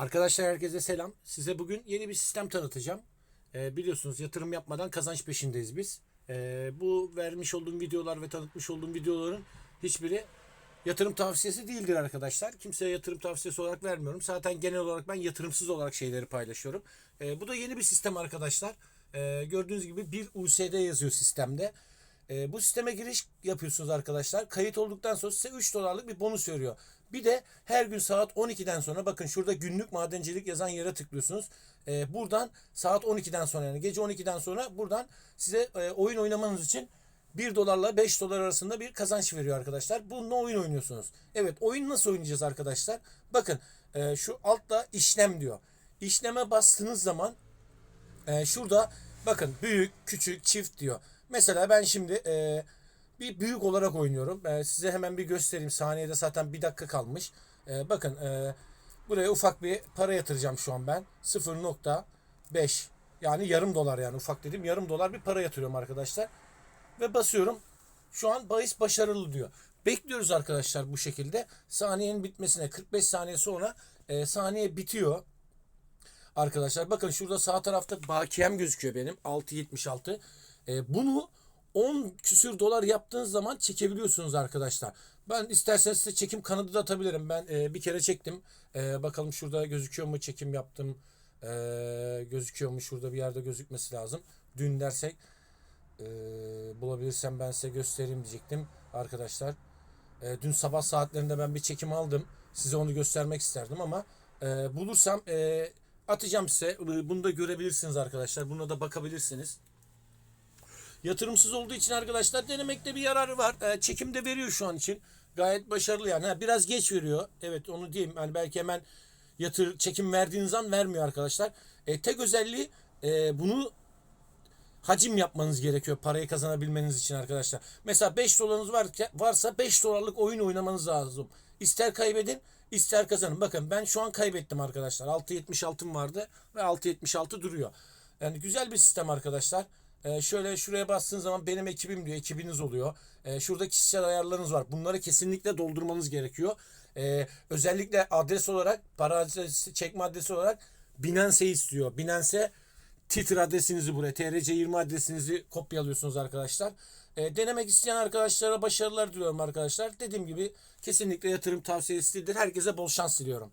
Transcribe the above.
Arkadaşlar herkese selam. Size bugün yeni bir sistem tanıtacağım. Ee, biliyorsunuz yatırım yapmadan kazanç peşindeyiz biz. Ee, bu vermiş olduğum videolar ve tanıtmış olduğum videoların hiçbiri yatırım tavsiyesi değildir arkadaşlar. Kimseye yatırım tavsiyesi olarak vermiyorum. Zaten genel olarak ben yatırımsız olarak şeyleri paylaşıyorum. Ee, bu da yeni bir sistem arkadaşlar. Ee, gördüğünüz gibi bir USD yazıyor sistemde. Ee, bu sisteme giriş yapıyorsunuz arkadaşlar. Kayıt olduktan sonra size 3 dolarlık bir bonus veriyor. Bir de her gün saat 12'den sonra bakın şurada günlük madencilik yazan yere tıklıyorsunuz. Ee, buradan saat 12'den sonra yani gece 12'den sonra buradan size e, oyun oynamanız için 1 dolarla 5 dolar arasında bir kazanç veriyor arkadaşlar. Bununla oyun oynuyorsunuz. Evet oyun nasıl oynayacağız arkadaşlar? Bakın e, şu altta işlem diyor. İşleme bastığınız zaman ee, şurada bakın büyük, küçük, çift diyor. Mesela ben şimdi e, bir büyük olarak oynuyorum. E, size hemen bir göstereyim. Saniyede zaten bir dakika kalmış. E, bakın e, buraya ufak bir para yatıracağım şu an ben. 0.5 yani yarım dolar yani ufak dedim. Yarım dolar bir para yatırıyorum arkadaşlar. Ve basıyorum. Şu an bahis başarılı diyor. Bekliyoruz arkadaşlar bu şekilde. Saniyenin bitmesine 45 saniye sonra e, saniye bitiyor. Arkadaşlar bakın şurada sağ tarafta bakiyem gözüküyor benim 6.76. Ee, bunu 10 küsür dolar yaptığınız zaman çekebiliyorsunuz arkadaşlar. Ben isterseniz size çekim kanadı da atabilirim. Ben e, bir kere çektim. E, bakalım şurada gözüküyor mu çekim yaptım. E, gözüküyor mu şurada bir yerde gözükmesi lazım. Dün dersek e, bulabilirsem ben size göstereyim diyecektim arkadaşlar. E, dün sabah saatlerinde ben bir çekim aldım. Size onu göstermek isterdim ama e, bulursam e, atacağım size. Bunu da görebilirsiniz arkadaşlar. Buna da bakabilirsiniz. Yatırımsız olduğu için arkadaşlar denemekte bir yararı var. E, çekim de veriyor şu an için. Gayet başarılı yani. Ha, biraz geç veriyor. Evet onu diyeyim. Yani belki hemen yatır çekim verdiğiniz an vermiyor arkadaşlar. E, tek özelliği e, bunu hacim yapmanız gerekiyor parayı kazanabilmeniz için arkadaşlar. Mesela 5 dolarınız var, varsa 5 dolarlık oyun oynamanız lazım. İster kaybedin ister kazanın. Bakın ben şu an kaybettim arkadaşlar. 6.76'm vardı ve 6.76 duruyor. Yani güzel bir sistem arkadaşlar. Ee, şöyle şuraya bastığınız zaman benim ekibim diyor. Ekibiniz oluyor. Ee, şurada kişisel ayarlarınız var. Bunları kesinlikle doldurmanız gerekiyor. Ee, özellikle adres olarak para adresi, çekme adresi olarak Binance'i istiyor. Binance Twitter adresinizi buraya, TRC20 adresinizi kopyalıyorsunuz arkadaşlar. E, denemek isteyen arkadaşlara başarılar diliyorum arkadaşlar. Dediğim gibi kesinlikle yatırım tavsiyesi değildir. Herkese bol şans diliyorum.